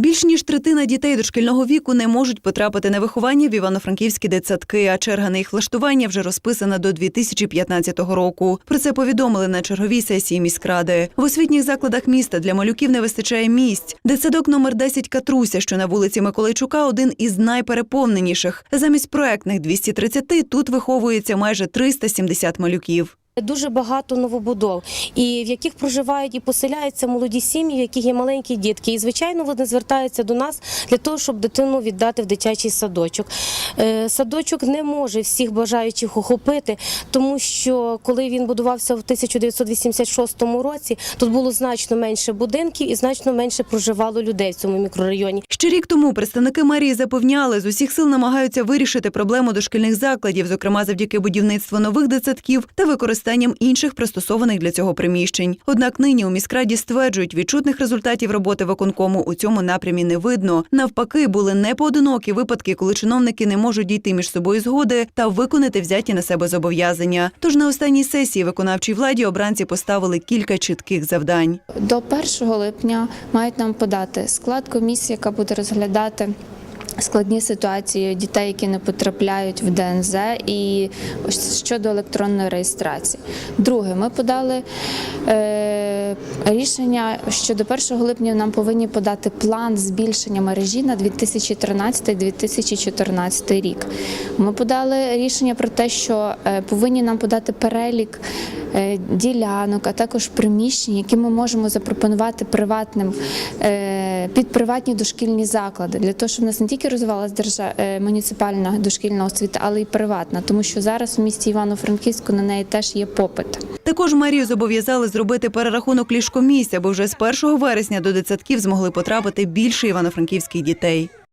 Більш ніж третина дітей дошкільного віку не можуть потрапити на виховання в івано-франківські дитсадки, а черга на їх влаштування вже розписана до 2015 року. Про це повідомили на черговій сесії міськради. В освітніх закладах міста для малюків не вистачає місць. Дитсадок номер 10 Катруся, що на вулиці Миколайчука, один із найпереповненіших. Замість проектних 230 тут виховується майже 370 малюків. Дуже багато новобудов, і в яких проживають і поселяються молоді сім'ї, в яких є маленькі дітки. І звичайно, вони звертаються до нас для того, щоб дитину віддати в дитячий садочок. Е, Садочок не може всіх бажаючих охопити, тому що коли він будувався в 1986 році, тут було значно менше будинків і значно менше проживало людей в цьому мікрорайоні. Ще рік тому представники мерії запевняли, з усіх сил намагаються вирішити проблему дошкільних закладів, зокрема завдяки будівництву нових дитсадків та використанням інших пристосованих для цього приміщень. Однак нині у міськраді стверджують, відчутних результатів роботи виконкому у цьому напрямі не видно. Навпаки, були непоодинокі випадки, коли чиновники не можуть дійти між собою згоди та виконати взяті на себе зобов'язання. Тож на останній сесії виконавчій владі обранці поставили кілька чітких завдань. До 1 липня мають нам подати склад комісії, яка буде розглядати. Складні ситуації дітей, які не потрапляють в ДНЗ, і щодо електронної реєстрації. Друге, ми подали е, рішення, що до 1 липня нам повинні подати план збільшення мережі на 2013-2014 рік. Ми подали рішення про те, що е, повинні нам подати перелік ділянок, а також приміщень, які ми можемо запропонувати приватним е, під приватні дошкільні заклади, для того, щоб в нас не тільки розвивалася держа... е, муніципальна дошкільна освіта, але й приватна, тому що зараз в місті Івано-Франківську на неї теж є попит. Також мерію зобов'язали зробити перерахунок ліжкомісць, аби вже з 1 вересня до дитсадків змогли потрапити більше івано-франківських дітей.